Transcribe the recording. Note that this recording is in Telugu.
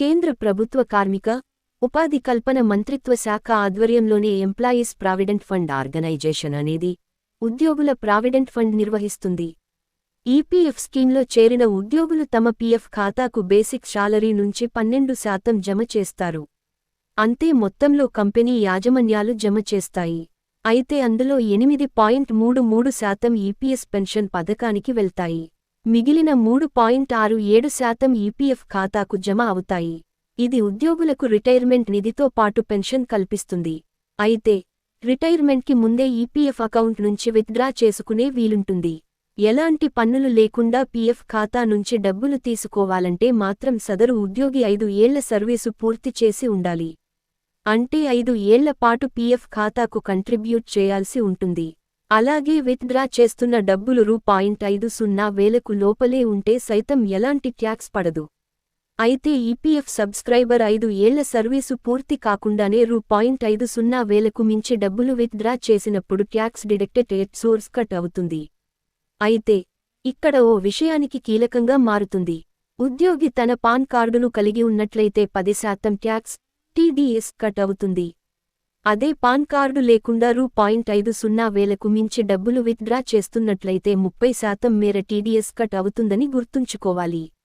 కేంద్ర ప్రభుత్వ కార్మిక ఉపాధి కల్పన మంత్రిత్వ శాఖ ఆధ్వర్యంలోనే ఎంప్లాయీస్ ప్రావిడెంట్ ఫండ్ ఆర్గనైజేషన్ అనేది ఉద్యోగుల ప్రావిడెంట్ ఫండ్ నిర్వహిస్తుంది. ఈపీఎఫ్ స్కీమ్లో చేరిన ఉద్యోగులు తమ పీఎఫ్ ఖాతాకు బేసిక్ శాలరీ నుంచి పన్నెండు శాతం జమ చేస్తారు. అంతే మొత్తంలో కంపెనీ యాజమాన్యాలు జమ చేస్తాయి. అయితే అందులో ఎనిమిది పాయింట్ మూడు మూడు శాతం ఈపీఎస్ పెన్షన్ పథకానికి వెళ్తాయి. మిగిలిన మూడు పాయింట్ ఆరు ఏడు శాతం ఈపీఎఫ్ ఖాతాకు జమ అవుతాయి. ఇది ఉద్యోగులకు రిటైర్మెంట్ నిధితో పాటు పెన్షన్ కల్పిస్తుంది. అయితే రిటైర్మెంట్కి ముందే ఈపీఎఫ్ అకౌంట్ నుంచి విత్డ్రా చేసుకునే వీలుంటుంది. ఎలాంటి పన్నులు లేకుండా పీఎఫ్ ఖాతా నుంచి డబ్బులు తీసుకోవాలంటే మాత్రం సదరు ఉద్యోగి ఐదు ఏళ్ళ సర్వీసు పూర్తి చేసి ఉండాలి. అంటే ఐదు ఏళ్ళ పాటు పీఎఫ్ ఖాతాకు కంట్రిబ్యూట్ చేయాల్సి ఉంటుంది. అలాగే విత్డ్రా చేస్తున్న డబ్బులు రూ. పాయింట్ ఐదు సున్నా వేలకు లోపలే ఉంటే సైతం ఎలాంటి ట్యాక్స్ పడదు. అయితే ఈపీఎఫ్ సబ్స్క్రైబర్ ఐదు ఏళ్ళ సర్వీసు పూర్తి కాకుండానే రూ. పాయింట్ ఐదు సున్నా వేలకు మించి డబ్బులు విత్డ్రా చేసినప్పుడు tax deducted at source cut అవుతుంది. అయితే ఇక్కడ ఓ విషయానికి కీలకంగా మారుతుంది. ఉద్యోగి తన పాన్ కార్డును కలిగి ఉన్నట్లయితే పది శాతం ట్యాక్స్ టీడీఎస్ కట్ అవుతుంది. అదే పాన్ కార్డు లేకుండా రూ. పాయింట్ ఐదు సున్నా వేలకు మించి డబ్బులు విత్డ్రా చేస్తున్నట్లయితే ముప్పై శాతం మేర టీడీఎస్ కట్ అవుతుందని గుర్తుంచుకోవాలి.